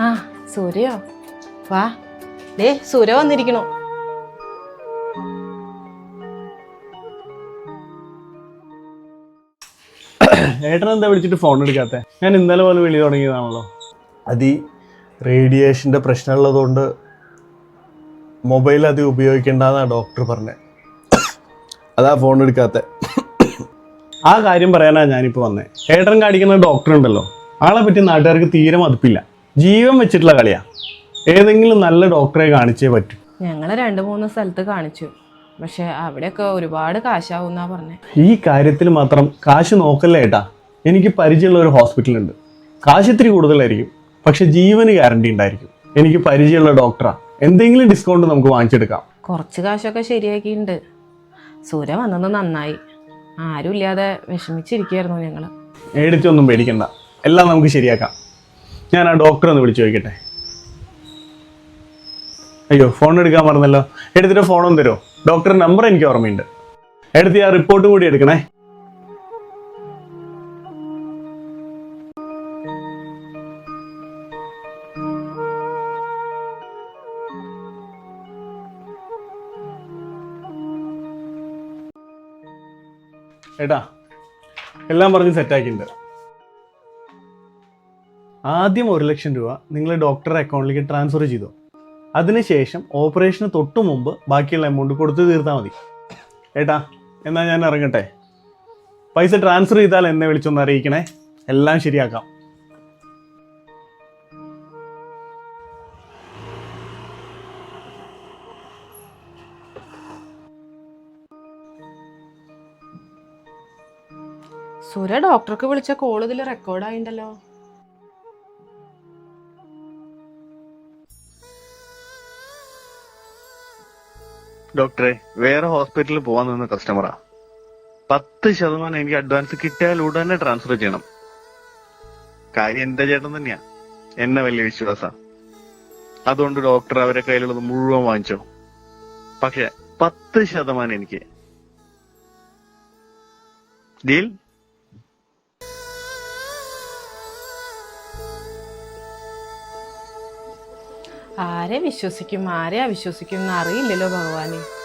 ആ സൂര്യോ. വാ. ദേ സൂര്യ വന്നിരിക്കണു. ഏട്ടൻ എന്താ വിളിച്ചിട്ട് ഫോൺ എടുക്കാത്ത? ഞാൻ ഇന്നലെ പോലെ വിളി തുടങ്ങിയതാണല്ലോ. അത് ഈ റേഡിയേഷന്റെ പ്രശ്നമുള്ളതുകൊണ്ട് മൊബൈൽ അധികം ഉപയോഗിക്കേണ്ടെന്നാണ് ഡോക്ടർ പറഞ്ഞത് അതാ ഫോൺ എടുക്കാത്ത. ആ കാര്യം പറയാനാ ഞാനിപ്പോൾ വന്നേ. ഏട്ടൻ കാണിക്കുന്ന ഡോക്ടർ ഉണ്ടല്ലോ. ആളെ പറ്റി നാട്ടുകാർക്ക് തീരെ മതിപ്പില്ല. ജീവൻ വെച്ചിട്ടുള്ള കളിയാ. ഏതെങ്കിലും നല്ല ഡോക്ടറെ കാണിച്ചേ പറ്റൂ. ഞങ്ങൾ രണ്ട് മൂന്ന് സ്ഥലത്ത് കാണിച്ചു. പക്ഷെ അവിടെയൊക്കെ ഒരുപാട് കാശാവും പറഞ്ഞേ. ഈ കാര്യത്തിൽ മാത്രം കാശ് നോക്കല്ലേ ഏട്ടാ. എനിക്ക് പരിചയമുള്ള ഒരു ഹോസ്പിറ്റലുണ്ട്. കാശ് ഇത്തിരി കൂടുതലായിരിക്കും. പക്ഷെ ജീവന് ഗ്യാരണ്ടി ഉണ്ടായിരിക്കും. എനിക്ക് പരിചയമുള്ള ഡോക്ടറാ. എന്തെങ്കിലും ഡിസ്കൗണ്ട് നമുക്ക് വാങ്ങിച്ചെടുക്കാം. കുറച്ച് കാശൊക്കെ ശരിയാക്കിയിട്ടുണ്ട്. സൂര്യ വന്നത് നന്നായി. ആരും ഇല്ലാതെ വിഷമിച്ചിരിക്കുകയായിരുന്നു ഞങ്ങൾ എടുത്തൊന്നും പേടിക്കണ്ട എല്ലാം നമുക്ക് ശരിയാക്കാം. ഞാൻ ആ ഡോക്ടറെ ഒന്ന് വിളിച്ചു ചോദിക്കട്ടെ? അയ്യോ ഫോൺ എടുക്കാൻ മറന്നല്ലോ. എടുത്തിട്ട് ഫോണൊന്നും തരുമോ ഡോക്ടറുടെ നമ്പർ എനിക്ക് ഓർമ്മയുണ്ട്. എടുത്ത് ആ റിപ്പോർട്ടും കൂടി എടുക്കണേ. ഏട്ടാ എല്ലാം പറഞ്ഞ് സെറ്റാക്കിയിട്ടുണ്ട് ആദ്യം ഒരു ലക്ഷം രൂപ നിങ്ങൾ ഡോക്ടറുടെ അക്കൗണ്ടിലേക്ക് ട്രാൻസ്ഫർ ചെയ്തു. അതിനുശേഷം ഓപ്പറേഷന് തൊട്ടു മുമ്പ് ബാക്കിയുള്ള എമൗണ്ട് കൊടുത്തു തീർത്താൽ മതി. ഏട്ടാ എന്നാൽ ഞാൻ ഇറങ്ങട്ടെ? പൈസ ട്രാൻസ്ഫർ ചെയ്താൽ എന്നെ വിളിച്ചൊന്ന് അറിയിക്കണേ. എല്ലാം ശരിയാക്കാം. സുര ഡോക്ടർക്ക് വിളിച്ച കോൾ ഇതിൽ റെക്കോർഡായിണ്ടല്ലോ ഡോക്ടറെ വേറെ ഹോസ്പിറ്റലിൽ പോവാൻ നിന്ന കസ്റ്റമറാ പത്ത് ശതമാനം എനിക്ക് അഡ്വാൻസ് കിട്ടിയാൽ ഉടനെ ട്രാൻസ്ഫർ ചെയ്യണം. കാര്യം എന്റെ ചേട്ടൻ തന്നെയാ. എന്നെ വലിയ വിശ്വാസ. അതുകൊണ്ട് ഡോക്ടർ അവരെ കയ്യിലുള്ളത് മുഴുവൻ വാങ്ങിച്ചോ. പക്ഷെ പത്ത് ശതമാനം എനിക്ക്. ഡീൽ? ആരെ വിശ്വസിക്കും ആരെ അവിശ്വസിക്കും എന്ന് അറിയില്ലല്ലോ ഭഗവാനെ.